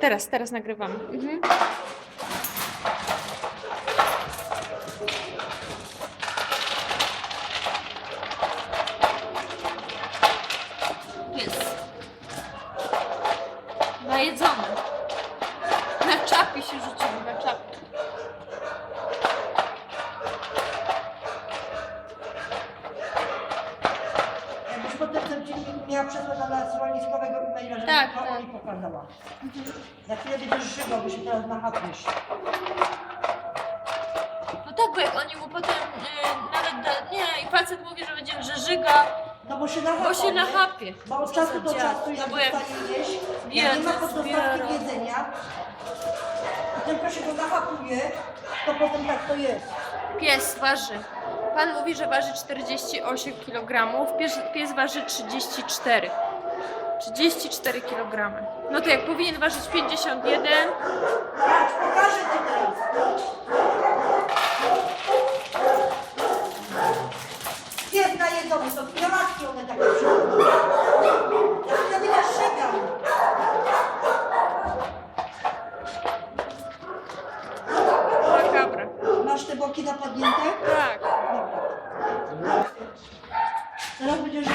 Teraz, teraz nagrywamy. Mhm. Jest. Najedzony. Na czapie się rzucili, na czapie. Ten filmik miała przesłać na schroniskowego e-maila, żeby Tak, tak. oni pokazała. Za chwilę będziesz żygał, bo się teraz nachapiesz. No tak, bo jak oni mu potem y, nawet da, nie, i facet mówi, że będzie, że żyga, No bo się nachapał. bo się nie? nachapie. Bo od czasu do czasu, jak No bo jak dostanie jeść, zbiera, jak nie ma pod zbiera. dostawki jedzenia, i tylko się go nachapuje, to potem tak to jest. Pies waży. Pan mówi, że waży 48 kg, pies, pies waży 34. 34 kg. No to jak powinien ważyć 51, Patrz, pokażę ci teraz. Jest najedzony, to kwiatki one takie przychodzą. Ja będę szygał. makabra. Masz te boki napadnięte? 难道不就是